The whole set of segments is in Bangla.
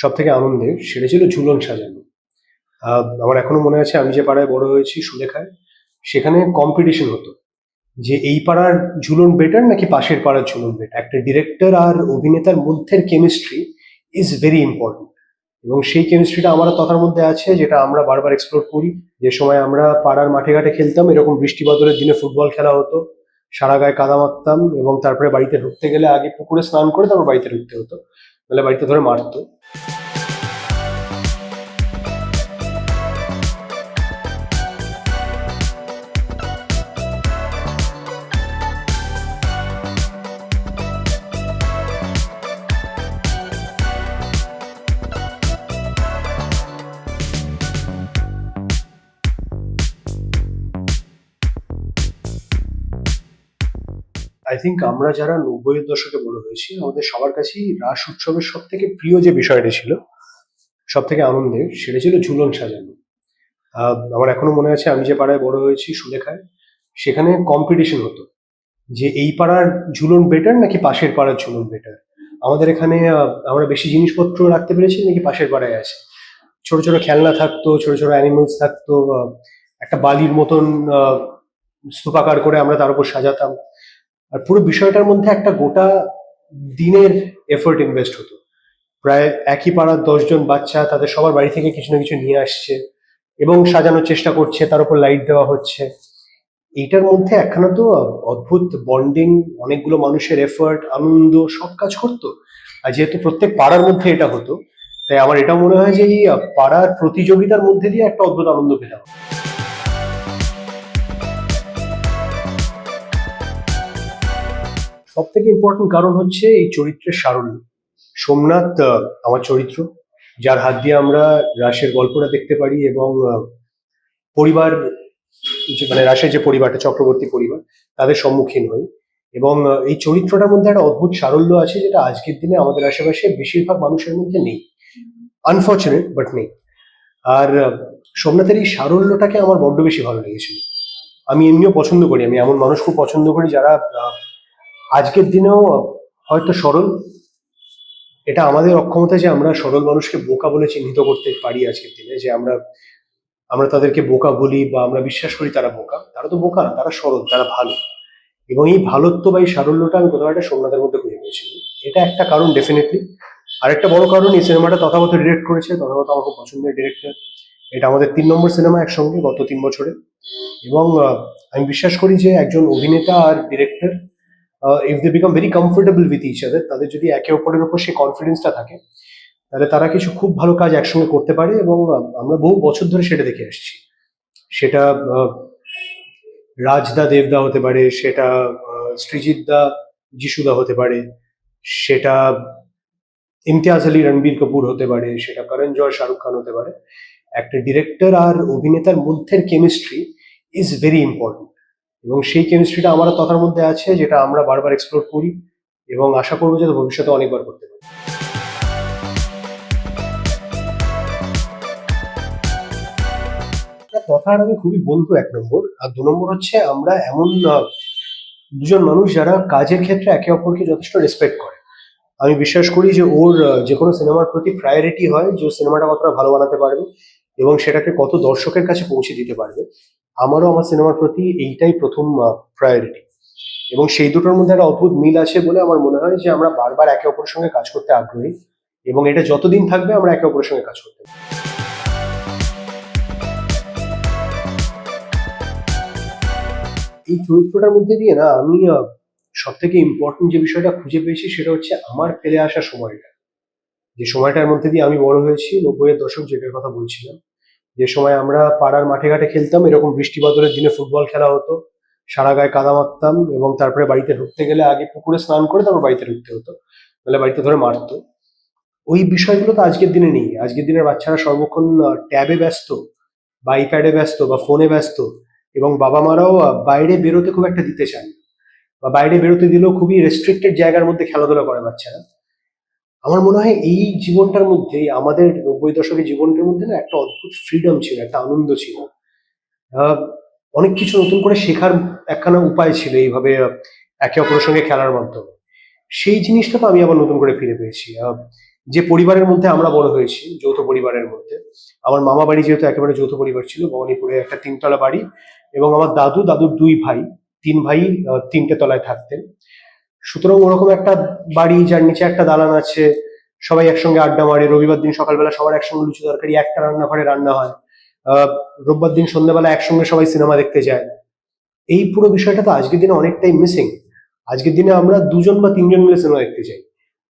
সব থেকে আনন্দের সেটা ছিল ঝুলন সাজানো। আমার এখনও মনে আছে আমি যে পাড়ায় বড় হয়েছি সুলেখায়, সেখানে কম্পিটিশন হতো যে এই পাড়ার ঝুলন বেটার নাকি পাশের পাড়ার ঝুলন বেটার একটা ডিরেক্টর আর অভিনেতার মধ্যের কেমিস্ট্রি ইজ ভেরি ইম্পর্টেন্ট এবং সেই কেমিস্ট্রিটা আমার তথার মধ্যে আছে, যেটা আমরা বারবার এক্সপ্লোর করি। যে সময় আমরা পাড়ার মাঠে ঘাটে খেলতাম, এরকম বৃষ্টি বাদলের দিনে ফুটবল খেলা হতো। সারা গায়ে কাদা মারতাম এবং তারপরে বাড়িতে ঢুকতে গেলে আগে পুকুরে স্নান করে তারপর বাড়িতে ঢুকতে হতো। নাহলে বাড়িতে ধরে মারতো। আই থিঙ্ক আমরা যারা নব্বইয়ের দশকে বড় হয়েছি, আমাদের সবার কাছেই রাস উৎসবের সব থেকে প্রিয় যে বিষয়টা ছিল সব থেকে আনন্দের, সেটা ছিল ঝুলন সাজানো। আমার এখনও মনে আছে, আমি যে পাড়ায় বড় হয়েছি, সুলেখায়, সেখানে কম্পিটিশন হতো। যে এই পাড়ার ঝুলন বেটার নাকি পাশের পাড়ার ঝুলন বেটার আমাদের এখানে আমরা বেশি জিনিসপত্র রাখতে পেরেছি নাকি পাশের পাড়ায় আছে? ছোট ছোট খেলনা থাকতো, ছোট ছোট অ্যানিমেলস থাকতো একটা বালির মতন স্তূপাকার করে আমরা তার উপর সাজাতাম। আর পুরো বিষয়টার মধ্যে একটা গোটা দিনের এফোর্ট ইনভেস্ট হতো। প্রায় একই পাড়ার দশজন বাচ্চা তাদের সবার বাড়ি থেকে কিছু না কিছু নিয়ে আসছে এবং সাজানোর চেষ্টা করছে, তার উপর লাইট দেওয়া হচ্ছে। এইটার মধ্যে একখানা তো অদ্ভুত বন্ডিং অনেকগুলো মানুষের এফার্ট আনন্দ, সব কাজ করতো। আর যেহেতু প্রত্যেক পাড়ার মধ্যে এটা হতো, তাই আমার এটা মনে হয় যে এই পাড়ার প্রতিযোগিতার মধ্যে দিয়ে একটা অদ্ভুত আনন্দ পেতাম। সব থেকে ইম্পর্টেন্ট কারণ হচ্ছে এই চরিত্রের সারল্য। সোমনাথ আমার চরিত্র, যার হাত দিয়ে আমরা রাসের গল্পটা দেখতে পারি এবং পরিবার মানে রাসের যে পরিবারটা চক্রবর্তী পরিবার, তাদের সম্মুখীন হই। এবং এই চরিত্রটার মধ্যে একটা অদ্ভুত সারল্য আছে যেটা আজকের দিনে আমাদের আশেপাশে বেশিরভাগ মানুষের মধ্যে নেই। আনফর্চুনেট বাট নেই। আর সোমনাথের এই সারল্যটাকে আমার বড্ড বেশি ভালো লেগেছিল। আমি এমনিও পছন্দ করি, আমি এমন মানুষ খুব পছন্দ করি যারা আজকের দিনেও হয়তো সরল। এটা আমাদের অক্ষমতা যে আমরা সরল মানুষকে বোকা বলে চিহ্নিত করতে পারি আজকের দিনে, যে আমরা আমরা তাদেরকে বোকা বলি বা আমরা বিশ্বাস করি তারা বোকা, তারা তো বোকা না, তারা সরল, তারা ভালো। এবং এই ভালোত্ব বা এই সারল্যটা আমি কোথাও একটা সোমনাথের মধ্যে খুঁজে পেয়েছি। এটা একটা কারণ ডেফিনেটলি আরেকটা বড় কারণ, এই সিনেমাটা তথাগত ডিরেক্ট করেছে, তথাগত আমার খুব পছন্দের ডিরেক্টর এটা আমাদের তিন নম্বর সিনেমা একসঙ্গে গত তিন বছরে। এবং আমি বিশ্বাস করি যে একজন অভিনেতা আর director if they become very comfortable with each other তাদের যদি একে অপরের উপর সেই কনফিডেন্সটা থাকে তাহলে তারা কিছু খুব ভালো কাজ একসঙ্গে করতে পারে এবং আমরা বহু বছর ধরে সেটা দেখে আসছি। সেটা রাজদা দেবদা হতে পারে সেটা আহ, সৃজিত দা যিশুদা হতে পারে সেটা ইমতিয়াজ আলী রণবীর কাপুর হতে পারে সেটা করণ জয় শাহরুখ খান হতে পারে। একটা ডিরেক্টর আর অভিনেতার মধ্যের কেমিস্ট্রি ইজ ভেরি ইম্পর্টেন্ট এবং সেই কেমিস্ট্রিটা আমার তথার মধ্যে আছে, যেটা আমরা বারবার এক্সপ্লোর করি এবং আশা করব যে ভবিষ্যতে অনেকবার করতে পারি। তথার আমি খুবই বন্ধু এক নম্বর, আর দু নম্বর হচ্ছে আমরা এমন দুজন মানুষ যারা কাজের ক্ষেত্রে একে অপরকে যথেষ্ট রেসপেক্ট করে। আমি বিশ্বাস করি যে ওর যে কোনো সিনেমার প্রতি প্রায়োরিটি হয় যে সিনেমাটা কতটা ভালো বানাতে পারবে এবং সেটাকে কত দর্শকের কাছে পৌঁছে দিতে পারবে। আমারও আমার সিনেমার প্রতি এইটাই প্রথম প্রায়োরিটি এবং সেই দুটোর মধ্যে একটা অদ্ভুত মিল আছে বলে আমার মনে হয় যে আমরা বারবার একে অপরের সঙ্গে কাজ করতে আগ্রহী এবং এটা যতদিন থাকবে আমরা একে অপরের সঙ্গে কাজ করতে এই চরিত্রটার মধ্যে দিয়ে না আমি সব থেকে ইম্পর্টেন্ট যে বিষয়টা খুঁজে পেয়েছি সেটা হচ্ছে আমার ফেলে আসা সময়টা। যে সময়টার মধ্যে দিয়ে আমি বড় হয়েছি, নব্বইয়ের দশক যেটার কথা বলছিলাম যে সময় আমরা পাড়ার মাঠে ঘাটে খেলতাম, এরকম বৃষ্টি বাদলের দিনে ফুটবল খেলা হতো। সারা গায়ে কাদা মারতাম এবং তারপরে বাড়িতে ঢুকতে গেলে আগে পুকুরে স্নান করে তারপর বাড়িতে ঢুকতে হতো। নাহলে বাড়িতে ধরে মারতো। ওই বিষয়গুলো তো আজকের দিনে নেই। আজকের দিনের বাচ্চারা সর্বক্ষণ ট্যাবে ব্যস্ত, বা আইপ্যাডে ব্যস্ত, বা ফোনে ব্যস্ত এবং বাবা মারাও বাইরে বেরোতে খুব একটা দিতে চান বা বাইরে বেরোতে দিলেও খুবই রেস্ট্রিক্টেড জায়গার মধ্যে খেলাধুলা করে বাচ্চারা। আমার মনে হয় এই জীবনটার মধ্যে, আমাদের নব্বই দশকের জীবনটার মধ্যে না একটা অদ্ভুত ফ্রিডম ছিল, একটা আনন্দ ছিল। অনেক কিছু নতুন করে শেখার একখানা উপায় ছিল এইভাবে একে অপরের সঙ্গে খেলার মাধ্যমে। সেই জিনিসটা তো আমি আবার নতুন করে ফিরে পেয়েছি। যে পরিবারের মধ্যে আমরা বড় হয়েছি, যৌথ পরিবারের মধ্যে, আমার মামা বাড়ি যেহেতু একেবারে যৌথ পরিবার ছিল, ভবানীপুরে একটা তিনতলা বাড়ি এবং আমার দাদু, দাদুর দুই ভাই, তিন ভাই তিনটে তলায় থাকতেন। সুতরাং ওরকম একটা বাড়ি যার নিচে একটা দালান আছে সবাই একসঙ্গে আড্ডা মারে রবিবার দিন সকালবেলা সবার একসঙ্গে লুচি তরকারি একটা রান্নাঘরে রান্না হয়। আহ, রোববার দিন সন্ধ্যাবেলা একসঙ্গে সবাই সিনেমা দেখতে যায়। এই পুরো বিষয়টা তো আজকের দিনে অনেকটাই মিসিং আজকের দিনে আমরা দুজন বা তিনজন মিলে সিনেমা দেখতে যাই।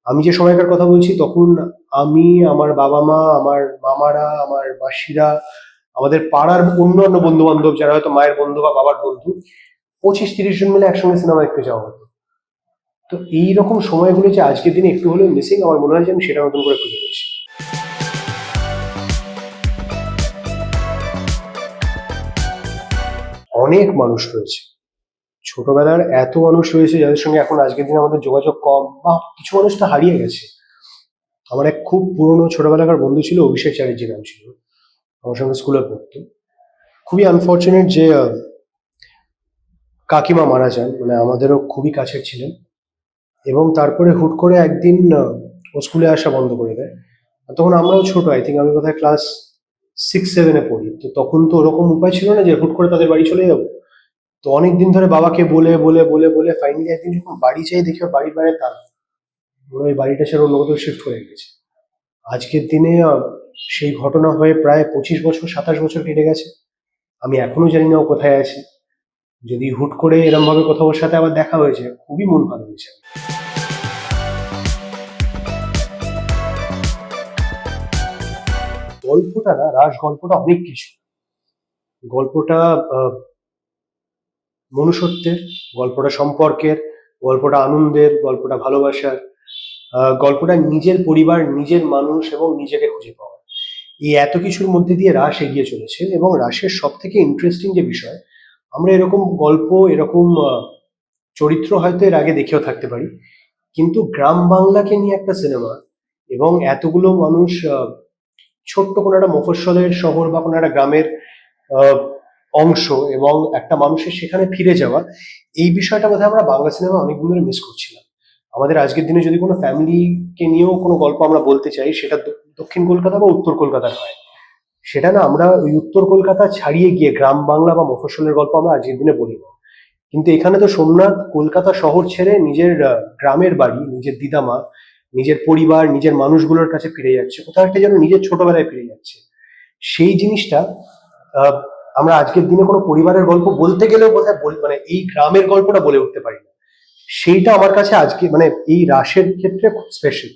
আমি যে সময়কার কথা বলছি তখন আমি আমার বাবা মা আমার মামারা আমার মাসিরা আমাদের পাড়ার অন্য অন্য বন্ধু বান্ধব যারা হয়তো মায়ের বন্ধু বা বাবার বন্ধু পঁচিশ তিরিশ জন মিলে একসঙ্গে সিনেমা দেখতে যাওয়া হতো। তো এই রকম সময়গুলো যে আজকের দিনে একটু হলেও মিসিং আমার মনে হয় যে আমি সেটা নতুন করে খুঁজে পেয়েছি। অনেক মানুষ রয়েছে। ছোটবেলার এত মানুষ রয়েছে যাদের সঙ্গে এখন আজকের দিনে আমাদের যোগাযোগ কম বা কিছু মানুষ তো হারিয়ে গেছে। আমার এক খুব পুরনো ছোটবেলাকার বন্ধু ছিল, অভিষেক চ্যাটার্জি নাম ছিল। আমার সঙ্গে স্কুলে পড়তো। খুবই আনফর্চুনেট যে কাকিমা মারা যান মানে আমাদেরও খুবই কাছের ছিলেন। এবং তারপরে হুট করে একদিন ও স্কুলে আসা বন্ধ করে দেয়। তখন আমরাও ছোট আই থিঙ্ক আমি কোথায় ক্লাস সিক্স সেভেনে পড়ি। তো তখন তো ওরকম উপায় ছিল না যে হুট করে তাদের বাড়ি চলে যাব। তো অনেকদিন ধরে বাবাকে বলে বলে বলে বলে ফাইনালি একদিন যখন বাড়ি চাই দেখি বাড়ির বাইরে তার ওই বাড়িটা ছেড়ে অন্য শিফট হয়ে গেছে। আজকের দিনে সেই ঘটনা হয়ে প্রায় পঁচিশ বছর, সাতাশ বছর কেটে গেছে। আমি এখনও জানি না ও কোথায় আছে। যদি হুট করে এরম ভাবে কোথাও ওর সাথে আবার দেখা হয়েছে, খুবই মন ভালো হয়েছে। গল্পটা না রাস গল্পটা অনেক কিছু। গল্পটা মনুষ্যত্বের, গল্পটা সম্পর্কের, গল্পটা আনন্দের, গল্পটা ভালোবাসার গল্পটা নিজের পরিবার, নিজের মানুষ এবং নিজেকে খুঁজে পাওয়া। এই এত কিছুর মধ্যে দিয়ে রাস এগিয়ে চলেছে এবং রাসের সব থেকে ইন্টারেস্টিং যে বিষয়, আমরা এরকম গল্প, এরকম চরিত্র হয়তো এর আগে দেখেও থাকতে পারি, কিন্তু গ্রাম বাংলাকে নিয়ে একটা সিনেমা এবং এতগুলো মানুষ ছোট্ট কোনো একটা মফস্বলের শহর বা কোনো একটা গ্রামের অংশ এবং একটা মানুষের সেখানে ফিরে যাওয়া, এই বিষয়টা বোধহয় আমরা বাংলা সিনেমা অনেকদিন ধরে মিস করছিলাম। আমাদের আজকের দিনে যদি কোনো ফ্যামিলিকে নিয়েও কোনো গল্প আমরা বলতে চাই, সেটা দক্ষিণ কলকাতা বা উত্তর কলকাতার হয়। সেটা না, আমরা ওই উত্তর কলকাতা ছাড়িয়ে গিয়ে গ্রাম বাংলা বা মফস্বলের গল্প আমরা আজকের দিনে বলি না। কিন্তু এখানে তো সোমনাথ কলকাতা শহর ছেড়ে নিজের গ্রামের বাড়ি, নিজের দিদামা নিজের পরিবার, নিজের মানুষগুলোর কাছে ফিরে যাচ্ছে। কোথাও একটা যেন নিজের ছোটবেলায় ফিরে যাচ্ছে। সেই জিনিসটা আমরা আজকের দিনে কোনো পরিবারের গল্প বলতে গেলেও বোধহয় মানে এই গ্রামের গল্পটা বলে উঠতে পারি না। সেইটা আমার কাছে আজকে মানে এই রাসের ক্ষেত্রে খুব স্পেশাল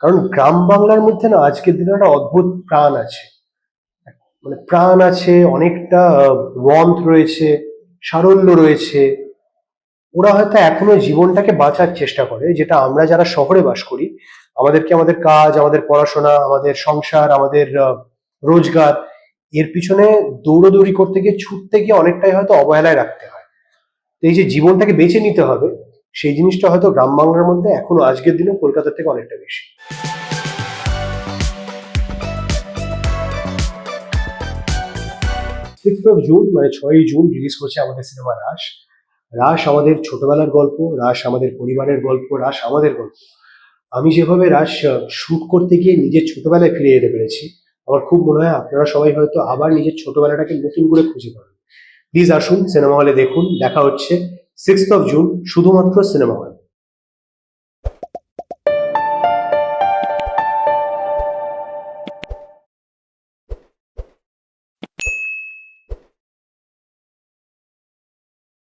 কারণ গ্রাম বাংলার মধ্যে না আজকের দিনে একটা অদ্ভুত প্রাণ আছে। মানে প্রাণ আছে, অনেকটা ওয়ার্মথ রয়েছে, সারল্য রয়েছে। ওরা হয়তো এখনও জীবনটাকে বাঁচার চেষ্টা করে, যেটা আমরা যারা শহরে বাস করি, আমাদেরকে আমাদের কাজ, আমাদের পড়াশোনা, আমাদের সংসার, আমাদের রোজগার, এর পিছনে দৌড়দৌড়ি করতে গিয়ে ছুটতে গিয়ে অনেকটাই হয়তো অবহেলায় রাখতে হয়। তো এই যে জীবনটাকে বেছে নিতে হবে, সেই জিনিসটা হয়তো গ্রাম বাংলার মধ্যে এখনও আজকের দিনে কলকাতার থেকে অনেকটা বেশি। সিক্স অফ জুন মানে ছয়ই জুন রিলিজ করছে আমাদের সিনেমা রাস রাস আমাদের ছোটবেলার গল্প রাস আমাদের পরিবারের গল্প রাস আমাদের গল্প। আমি যেভাবে রাস শুট করতে গিয়ে নিজের ছোটবেলায় ফিরে যেতে পেরেছি, আমার খুব মনে হয় আপনারা সবাই হয়তো আবার নিজের ছোটবেলাটাকে নতুন করে খুঁজে পাবেন। প্লিজ আসুন, সিনেমা হলে দেখুন, দেখা হচ্ছে সিক্সথ অফ জুন শুধুমাত্র সিনেমা হলে।